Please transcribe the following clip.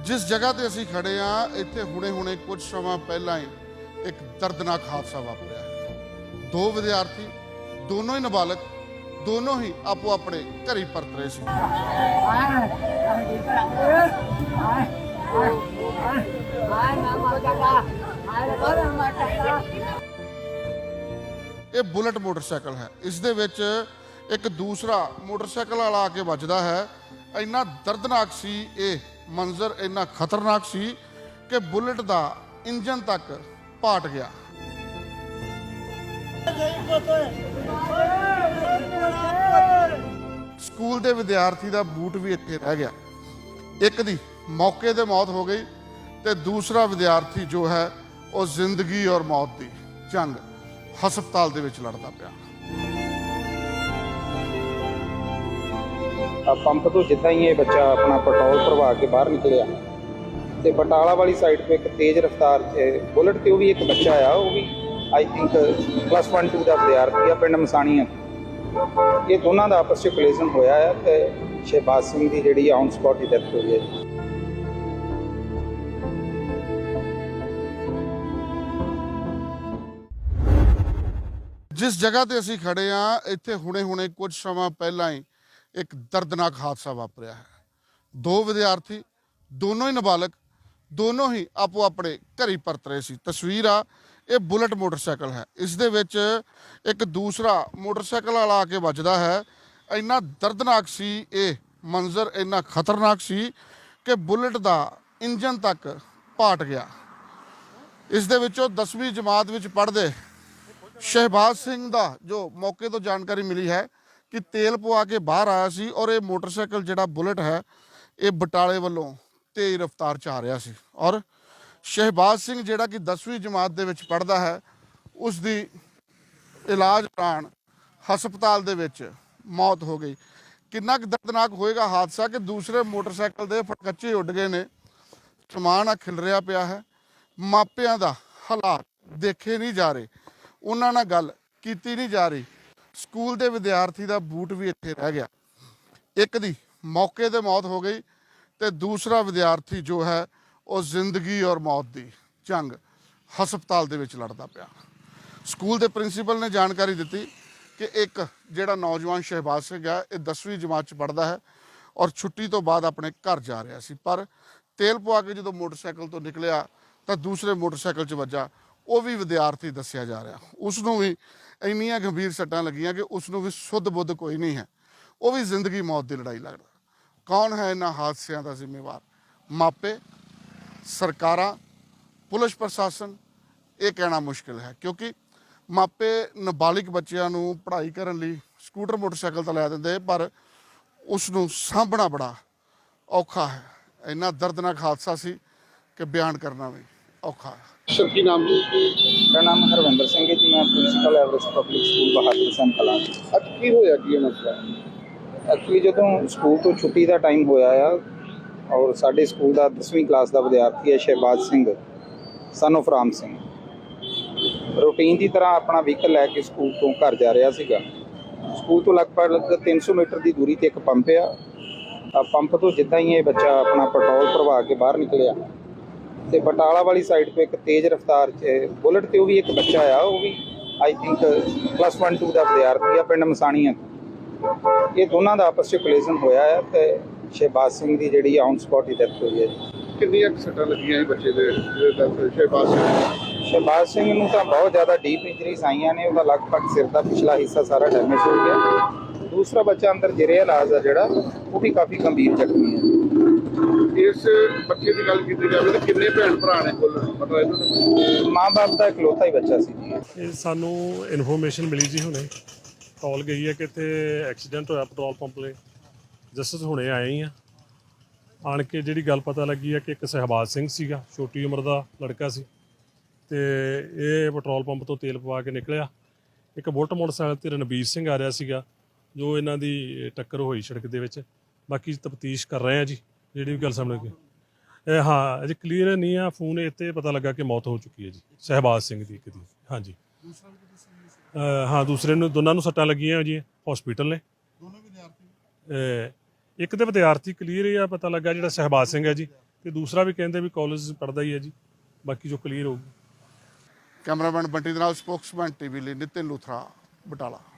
ਜਿਸ ਜਗ੍ਹਾ ਤੇ ਅਸੀਂ ਖੜੇ ਆ, ਇੱਥੇ ਹੁਣੇ-ਹੁਣੇ ਕੁਝ ਸਮਾਂ ਪਹਿਲਾਂ ਹੀ ਇੱਕ ਦਰਦਨਾਕ ਹਾਦਸਾ ਵਾਪਰਿਆ ਹੈ। ਦੋ ਵਿਦਿਆਰਥੀ, ਦੋਨੋਂ ਹੀ ਨਾਬਾਲਗ, ਦੋਨੋਂ ਹੀ ਆਪੋ ਆਪਣੇ ਘਰੀ ਪਰਤ ਰਹੇ ਸੀ। ਇਹ ਬੁਲਟ ਮੋਟਰਸਾਈਕਲ ਹੈ। ਇਸ ਦੇ ਵਿੱਚ ਇੱਕ ਦੂਸਰਾ ਮੋਟਰਸਾਈਕਲ ਵਾਲਾ ਆ ਕੇ ਵੱਜਦਾ ਹੈ। ਇੰਨਾ ਦਰਦਨਾਕ ਸੀ ਇਹ ਮੰਜ਼ਰ, ਇੰਨਾ ਖਤਰਨਾਕ ਸੀ ਕਿ ਬੁਲਟ ਦਾ ਇੰਜਨ ਤੱਕ ਪਾਟ ਗਿਆ। ਸਕੂਲ ਦੇ ਵਿਦਿਆਰਥੀ ਦਾ ਬੂਟ ਵੀ ਇੱਥੇ ਰਹਿ ਗਿਆ। ਇੱਕ ਦੀ ਮੌਕੇ ਤੇ ਮੌਤ ਹੋ ਗਈ ਤੇ ਦੂਸਰਾ ਵਿਦਿਆਰਥੀ ਜੋ ਹੈ, ਉਹ ਜ਼ਿੰਦਗੀ ਔਰ ਮੌਤ ਦੀ ਜੰਗ ਹਸਪਤਾਲ ਦੇ ਵਿੱਚ ਲੜਦਾ ਪਿਆ। ਪੰਪ ਤੋਂ ਜਿੱਦਾਂ ਹੀ ਇਹ ਬੱਚਾ ਆਪਣਾ ਪੈਟਰੋਲ ਭਰਵਾ ਕੇ ਬਾਹਰ ਨਿਕਲਿਆ ਤੇ ਬਟਾਲਾ ਵਾਲੀ ਸਾਈਡ ਤੋਂ ਇੱਕ ਤੇਜ਼ ਰਫ਼ਤਾਰ ਬੁਲਟ ਤੇ ਉਹ ਵੀ ਇੱਕ ਬੱਚਾ ਆ ਉਹ ਵੀ ਆਈ ਥਿੰਕ ਪਲੱਸ 1 2 ਦਾ ਵਿਦਿਆਰਥੀ ਆ ਪਿੰਡ ਮਸਾਣੀਆਂ ਇਹ ਦੋਨਾਂ ਦਾ ਆਪਸ 'ਚ ਕੋਲੀਜ਼ਨ ਹੋਇਆ ਹੈ ਤੇ ਸ਼ਹਿਬਾਜ਼ ਸਿੰਘ ਦੀ ਜਿਹੜੀ ਔਨ ਸਪੌਟ ਹੀ ਡੈਥ ਹੋਈ ਹੈ ਜਿਸ ਜਗ੍ਹਾ ਤੇ ਅਸੀਂ ਖੜੇ ਆ, ਇੱਥੇ ਹੁਣੇ-ਹੁਣੇ ਕੁਝ ਸਮਾਂ ਪਹਿਲਾਂ ਹੀ ਇੱਕ ਦਰਦਨਾਕ ਹਾਦਸਾ ਵਾਪਰਿਆ ਹੈ। ਦੋ ਵਿਦਿਆਰਥੀ, ਦੋਨੋਂ ਹੀ ਨਾਬਾਲਗ, ਦੋਨੋਂ ਹੀ ਆਪੋ ਆਪਣੇ ਘਰੀ ਪਰਤ ਰਹੇ ਸੀ। ਤਸਵੀਰ ਆ, ਇਹ ਬੁਲਟ ਮੋਟਰਸਾਈਕਲ ਹੈ। ਇਸ ਦੇ ਵਿੱਚ ਇੱਕ ਦੂਸਰਾ ਮੋਟਰਸਾਈਕਲ ਵਾਲਾ ਆ ਕੇ ਵੱਜਦਾ ਹੈ। ਇੰਨਾ ਦਰਦਨਾਕ ਸੀ ਇਹ ਮੰਜ਼ਰ, ਇੰਨਾ ਖਤਰਨਾਕ ਸੀ ਕਿ ਬੁਲਟ ਦਾ ਇੰਜਨ ਤੱਕ ਪਾਟ ਗਿਆ। ਇਸ ਦੇ ਵਿੱਚੋਂ 10ਵੀਂ ਜਮਾਤ ਵਿੱਚ ਪੜ੍ਹਦੇ ਸ਼ਹਿਬਾਜ਼ ਸਿੰਘ ਦਾ ਜੋ ਮੌਕੇ ਤੋਂ ਜਾਣਕਾਰੀ ਮਿਲੀ ਹੈ ਕਿ ਤੇਲ ਪਵਾ ਕੇ ਬਾਹਰ ਆਇਆ ਸੀ ਔਰ ਇਹ ਮੋਟਰਸਾਈਕਲ ਜਿਹੜਾ ਬੁਲਟ ਹੈ, ਇਹ ਬਟਾਲੇ ਵੱਲੋਂ ਤੇਜ਼ ਰਫ਼ਤਾਰ 'ਚ ਆ ਰਿਹਾ ਸੀ। ਔਰ ਸ਼ਹਿਬਾਜ਼ ਸਿੰਘ ਜਿਹੜਾ ਕਿ 10ਵੀਂ ਜਮਾਤ ਦੇ ਵਿੱਚ ਪੜ੍ਹਦਾ ਹੈ ਉਸ ਦੀ ਇਲਾਜ ਦੌਰਾਨ ਹਸਪਤਾਲ ਦੇ ਵਿੱਚ ਮੌਤ ਹੋ ਗਈ। ਕਿੰਨਾ ਕੁ ਦਰਦਨਾਕ ਹੋਏਗਾ ਹਾਦਸਾ ਕਿ ਦੂਸਰੇ ਮੋਟਰਸਾਈਕਲ ਦੇ ਫਟਕੱਚੇ ਉੱਡ ਗਏ ਨੇ। ਸਮਾਨ ਆ ਖਿਲ ਰਿਹਾ ਪਿਆ ਹੈ। ਮਾਪਿਆਂ ਦਾ ਹਾਲਾਤ ਦੇਖੇ ਨਹੀਂ ਜਾ ਰਹੇ। ਉਹਨਾਂ ਨਾਲ ਗੱਲ ਕੀਤੀ ਨਹੀਂ ਜਾ ਰਹੀ। ਸਕੂਲ ਦੇ ਵਿਦਿਆਰਥੀ ਦਾ ਬੂਟ ਵੀ ਇੱਥੇ ਰਹਿ ਗਿਆ। ਇੱਕ ਦੀ ਮੌਕੇ ਤੇ ਮੌਤ ਹੋ ਗਈ ਤੇ ਦੂਸਰਾ ਵਿਦਿਆਰਥੀ ਜੋ ਹੈ, ਉਹ ਜ਼ਿੰਦਗੀ ਔਰ ਮੌਤ ਦੀ ਜੰਗ ਹਸਪਤਾਲ ਦੇ ਵਿੱਚ ਲੜਦਾ ਪਿਆ। ਸਕੂਲ ਦੇ ਪ੍ਰਿੰਸੀਪਲ ਨੇ ਜਾਣਕਾਰੀ ਦਿੱਤੀ ਕਿ ਇੱਕ ਜਿਹੜਾ ਨੌਜਵਾਨ ਸ਼ਹਿਬਾਜ਼ ਸਿੰਘ ਹੈ, ਇਹ 10ਵੀਂ ਜਮਾਤ ਚ ਪੜਦਾ ਹੈ ਔਰ ਛੁੱਟੀ ਤੋਂ ਬਾਅਦ ਆਪਣੇ ਘਰ ਜਾ ਰਿਹਾ ਸੀ। ਪਰ ਤੇਲ ਪਵਾ ਕੇ ਜਦੋਂ ਮੋਟਰਸਾਈਕਲ ਤੋਂ ਨਿਕਲਿਆ ਤਾਂ ਦੂਸਰੇ ਮੋਟਰਸਾਈਕਲ 'ਚ ਵੱਜਾ ਉਹ ਵੀ ਵਿਦਿਆਰਥੀ ਦੱਸਿਆ ਜਾ ਰਿਹਾ। ਉਸ ਨੂੰ ਵੀ ਇੰਨੀਆਂ ਗੰਭੀਰ ਸੱਟਾਂ ਲੱਗੀਆਂ ਕਿ ਉਸ ਨੂੰ ਵੀ ਸੁੱਧ ਬੁੱਧ ਕੋਈ ਨਹੀਂ ਹੈ। ਉਹ ਵੀ ਜ਼ਿੰਦਗੀ ਮੌਤ ਦੀ ਲੜਾਈ ਲੜਦਾ। ਕੌਣ ਹੈ ਇਹਨਾਂ ਹਾਦਸਿਆਂ ਦਾ ਜ਼ਿੰਮੇਵਾਰ? ਮਾਪੇ, ਸਰਕਾਰਾਂ, ਪੁਲਿਸ ਪ੍ਰਸ਼ਾਸਨ, ਇਹ ਕਹਿਣਾ ਮੁਸ਼ਕਿਲ ਹੈ ਕਿਉਂਕਿ ਮਾਪੇ ਨਾਬਾਲਿਗ ਬੱਚਿਆਂ ਨੂੰ ਪੜ੍ਹਾਈ ਕਰਨ ਲਈ ਸਕੂਟਰ, ਮੋਟਰਸਾਈਕਲ ਤਾਂ ਲੈ ਦਿੰਦੇ, ਪਰ ਉਸ ਨੂੰ ਸਾਂਭਣਾ ਬੜਾ ਔਖਾ ਹੈ। ਇੰਨਾ ਦਰਦਨਾਕ ਹਾਦਸਾ ਸੀ ਕਿ ਬਿਆਨ ਕਰਨਾ ਵੀ। ਔਖਾ। ਸਰ ਕੀ ਨਾਮ ਜੀ? ਮੇਰਾ ਨਾਮ ਹਰਵਿੰਦਰ ਸਿੰਘ ਹੈ ਜੀ ਮੈਂ principal Everest public school Bahadar Singh Kalan ਅੱਜ ਕੀ ਹੋਇਆ ਕੀ ਇਹ ਮਸਲਾ? ਐਕਚੁਅਲੀ ਜਦੋਂ ਸਕੂਲ ਤੋਂ ਛੁੱਟੀ ਦਾ ਟਾਈਮ ਹੋਇਆ ਆ ਔਰ ਸਾਡੇ ਸਕੂਲ ਦਾ 10ਵੀਂ ਕਲਾਸ ਦਾ ਵਿਦਿਆਰਥੀ ਹੈ Shehbaz Singh son of Ram Singh. Routine ਦੀ ਤਰ੍ਹਾਂ ਆਪਣਾ ਵਹੀਕਲ ਲੈ ਕੇ ਸਕੂਲ ਤੋਂ ਘਰ ਜਾ ਰਿਹਾ ਸੀਗਾ। ਸਕੂਲ ਤੋਂ ਲਗਭਗ 300 ਮੀਟਰ ਦੀ ਦੂਰੀ ਤੇ ਇੱਕ ਪੰਪ ਆ। ਆ ਪੰਪ ਤੋਂ ਜਿੱਦਾਂ ਹੀ ਇਹ ਬੱਚਾ ਆਪਣਾ ਪੈਟਰੋਲ ਭਰਵਾ ਕੇ ਬਾਹਰ ਨਿਕਲਿਆ ਤੇ ਬਟਾਲਾ ਵਾਲੀ ਸਾਈਡ ਤੋਂ ਇੱਕ ਤੇਜ਼ ਰਫ਼ਤਾਰ 'ਚ ਬੁਲਟ ਤੇ ਉਹ ਵੀ ਇੱਕ ਬੱਚਾ ਆ ਉਹ ਵੀ ਆਈ ਥਿੰਕ ਪਲੱਸ 1 2 ਦਾ ਵਿਦਿਆਰਥੀ ਆ ਪਿੰਡ ਮਸਾਣੀਆਂ ਇਹ ਦੋਨਾਂ ਦਾ ਆਪਸ 'ਚ ਕੋਲੀਜ਼ਨ ਹੋਇਆ ਹੈ ਤੇ ਸ਼ਹਿਬਾਜ਼ ਸਿੰਘ ਦੀ ਜਿਹੜੀ ਔਨ ਸਪੌਟ ਹੀ ਡੈਥ ਹੋਈ ਹੈ ਜੀ। ਕਿੰਨੀਆਂ ਸੱਟਾਂ ਲੱਗੀਆਂ ਇਹ ਬੱਚੇ ਦੇ ਜਿਹੜੇ ਸ਼ਹਿਬਾਜ਼ ਸਿੰਘ ਸ਼ਹਿਬਾਜ਼ ਸਿੰਘ ਨੂੰ ਤਾਂ ਬਹੁਤ ਜ਼ਿਆਦਾ ਡੀਪ ਇੰਜਰੀਜ਼ ਆਈਆਂ ਨੇ ਉਹਦਾ ਲਗਭਗ ਸਿਰ ਦਾ ਪਿਛਲਾ ਹਿੱਸਾ ਸਾਰਾ ਡੈਮੇਜ ਹੋ ਗਿਆ। ਦੂਸਰਾ ਬੱਚਾ ਅੰਦਰ ਜਿਹੜੇ ਇਲਾਜ ਆ ਜਿਹੜਾ ਉਹ ਵੀ ਕਾਫੀ ਗੰਭੀਰ ਜ਼ਖਮੀ ਹੈ। ਇਸ ਬੱਚੇ ਦੀ ਗੱਲ ਕੀਤੀ ਜਾਵੇ ਤਾਂ ਕਿੰਨੇ ਭੈਣ ਭਰਾ ਨੇ ਕੁੱਲ? ਮਤਲਬ ਇਹਨਾਂ ਦੇ ਮਾਂ-ਬਾਪ ਦਾ ਇਕਲੌਤਾ ਹੀ ਬੱਚਾ ਸੀ ਜੀ। ਇਹ ਸਾਨੂੰ ਇਨਫੋਰਮੇਸ਼ਨ ਮਿਲੀ ਜੀ ਹੁਣੇ। ਕਾਲ ਗਈ ਹੈ ਕਿ ਇੱਥੇ ਐਕਸੀਡੈਂਟ ਹੋਇਆ ਪੈਟਰੋਲ ਪੰਪ 'ਤੇ। ਜਸਟ ਹੁਣੇ ਆਏ ਹੀ ਆ। ਆਣ ਕੇ ਜਿਹੜੀ ਗੱਲ ਪਤਾ ਲੱਗੀ ਹੈ ਕਿ ਇੱਕ ਸਹਿਬਾਜ਼ ਸਿੰਘ ਸੀਗਾ ਛੋਟੀ ਉਮਰ ਦਾ ਲੜਕਾ ਸੀ। ਤੇ ਇਹ ਪੈਟਰੋਲ ਪੰਪ ਤੋਂ ਤੇਲ ਪਵਾ ਕੇ ਨਿਕਲਿਆ। ਇੱਕ ਬੁਲਟ ਮੋਟਰਸਾਈਕਲ ਤੇ ਰਣਬੀਰ ਸਿੰਘ ਆ ਰਿਹਾ ਸੀਗਾ ਜੋ ਇਹਨਾਂ ਦੀ ਟੱਕਰ ਹੋਈ ਸੜਕ ਦੇ ਵਿੱਚ। ਬਾਕੀ ਤਫਤੀਸ਼ ਕਰ ਰਹੇ ਆ ਜੀ। ਜਿਹੜੀ ਵੀ ਗੱਲ ਸਾਹਮਣੇ ਆਈ। ਇਹ ਹਾਂ, ਅਜੇ ਕਲੀਅਰ ਨਹੀਂ ਆ, ਫੋਨ ਇੱਥੇ ਪਤਾ ਲੱਗਾ ਕਿ ਮੌਤ ਹੋ ਚੁੱਕੀ ਹੈ ਜੀ, ਸਹਿਬਾਜ਼ ਸਿੰਘ ਦੀ ਇੱਕ ਦੀ, ਹਾਂਜੀ। ਅਹ ਹਾਂ, ਦੂਸਰੇ ਨੂੰ, ਦੋਨਾਂ ਨੂੰ ਸੱਟਾਂ ਲੱਗੀਆਂ ਜੀ ਹਸਪੀਟਲ ਨੇ। ਦੋਨੋਂ ਵਿਦਿਆਰਥੀ। ਅਹ ਇੱਕ ਤੇ ਵਿਦਿਆਰਥੀ ਕਲੀਅਰ ਹੀ ਆ, ਪਤਾ ਲੱਗਾ ਜਿਹੜਾ ਸਹਿਬਾਜ਼ ਸਿੰਘ ਹੈ ਜੀ, ਤੇ ਦੂਸਰਾ ਵੀ ਕਹਿੰਦੇ ਵੀ ਕਾਲਜ ਪੜਦਾ ਹੀ ਹੈ ਜੀ, ਬਾਕੀ ਜੋ ਕਲੀਅਰ ਹੋਊਗੀ। ਕੈਮਰਾਮੈਨ ਬੰਟੀ ਦੇ ਨਾਲ ਸਪੋਕਸਮੈਨ ਟੀਵੀ ਲਈ ਨਿਤਿਨ ਲੂਥਰਾ, ਬਟਾਲਾ।